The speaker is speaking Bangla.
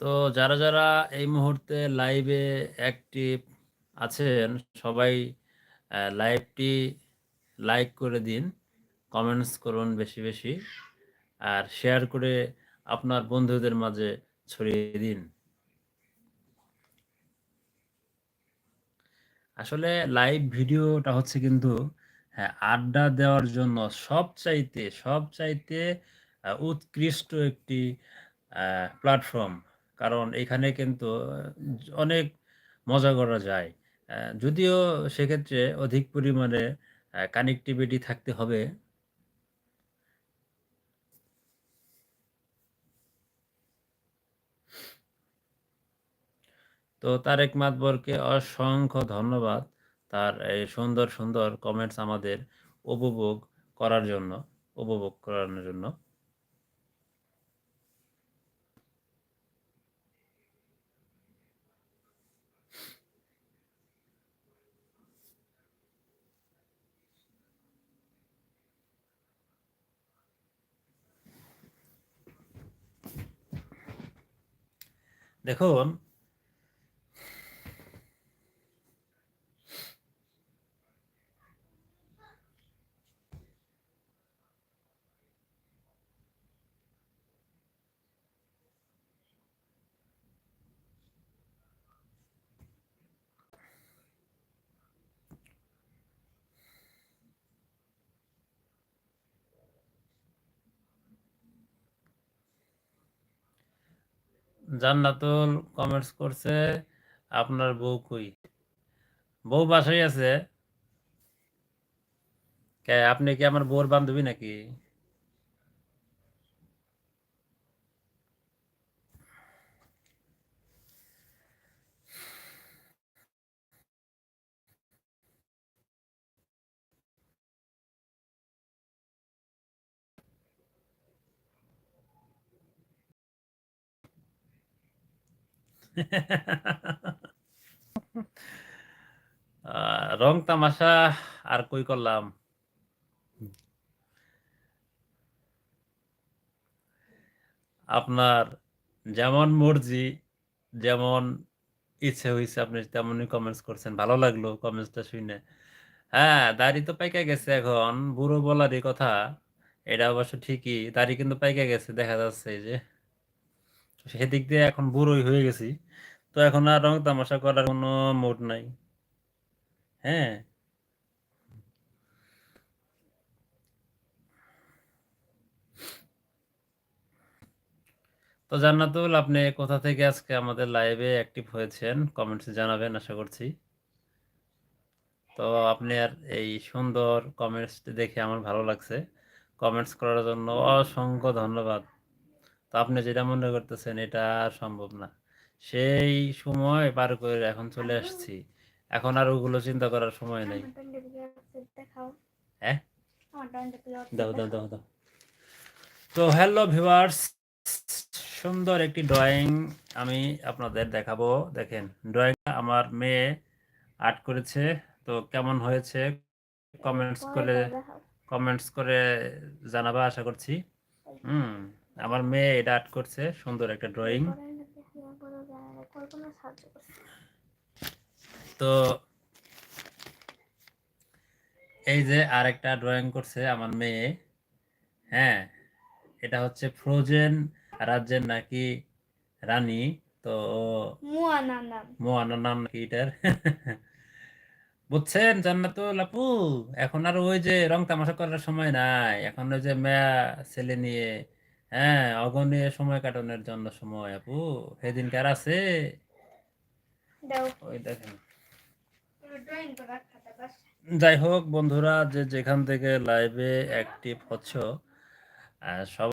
তো যারা, যারা এই মুহূর্তে লাইভে অ্যাক্টিভ আছেন সবাই লাইভটি লাইক করে দিন, কমেন্টস করুন বেশি, বেশি। আর শেয়ার করে আপনার বন্ধুদের মাঝে ছড়িয়ে দিন। আসলে লাইভ ভিডিওটা হচ্ছে কিন্তু হ্যাঁ, আড্ডা দেওয়ার জন্য সবচাইতে, সবচাইতে উৎকৃষ্ট একটি প্ল্যাটফর্ম। কারণ এখানে কিন্তু অনেক মজা করা যায়। যদিও সেক্ষেত্রে অধিক পরিমাণে কানেক্টিভিটি থাকতে হবে। তো তারেক মাতবরকে অসংখ্য ধন্যবাদ। তার এই সুন্দর, সুন্দর কমেন্টস আমাদের উপভোগ করার জন্য উপভোগ করানোর জন্য। দেখুন জান্নাতুল কমেন্টস করছে, "আপনার বউ কই?" বউ বাসায় আছে। কে আপনি কি আমার বউর বান্ধবী নাকি? রং তামাশা আর কই করলাম? আপনার যেমন মর্জি, যেমন ইচ্ছে হয়েছে আপনি তেমনই কমেন্টস করছেন। ভালো লাগল কমেন্টসটা শুনে হ্যাঁ, দাড়ি তো পাইকা গেছে এখন। বুড়ো বলারই কথা। এটা অবশ্য ঠিকই। দাড়ি কিন্তু পাইকা গেছে দেখা যাচ্ছে যে। সেদিক দিয়ে এখন বুড়োই হয়ে গেছি। তো এখন আর রং তামাশা করার কোনো মুড নাই। হ্যাঁ? তো জান্নাতুল, আপনি কোথা থেকে আজকে আমাদের লাইভে অ্যাক্টিভ হয়েছেন? কমেন্টসে জানাবেন, আশা করছি। তো আপনি আর এই সুন্দর কমেন্টসটি দেখে আমার ভালো লাগছে। কমেন্টস করার জন্য অসংখ্য ধন্যবাদ। তো আপনি যেটা মনে করতেছেন, এটা সম্ভব না। সেই সময় পার করে এখন চলে আসছি। এখন আর ওগুলো চিন্তা করার সময় নাই। হ্যাঁ? দাও, দাও, দাও, দাও। তো হ্যালো ভিউয়ার্স সুন্দর একটি ড্রয়িং আমি আপনাদের দেখাবো। দেখেন ড্রয়িংটা আমার মেয়ে আর্ট করেছে। তো কেমন হয়েছে কমেন্টস করে কমেন্টস করে জানাবা আশা করছি। হুম, আমার মেয়ে এটা আর্ট করছে সুন্দর একটা ড্রয়িং। তো এই যে আরেকটা ড্রয়িং করছে আমার মেয়ে। হ্যাঁ, এটা হচ্ছে ফ্রোজেন রাজ্যের নাকি রানী। তো মুয়ানা নাম। নাকি এটার। বুঝছেন জান্নাতুল আপু? এখন আর ওই যে রং তামাশা করার সময় নাই। এখন ওই যে মেয়া ছেলে নিয়ে হ্যাঁ, অগণে সময় কাটানোর জন্য সময় আপু। সেদিনকার আছে? ওই দেখেন। যাই হোক বন্ধুরা যে যেখান থেকে লাইভে অ্যাক্টিভ হচ্ছ সব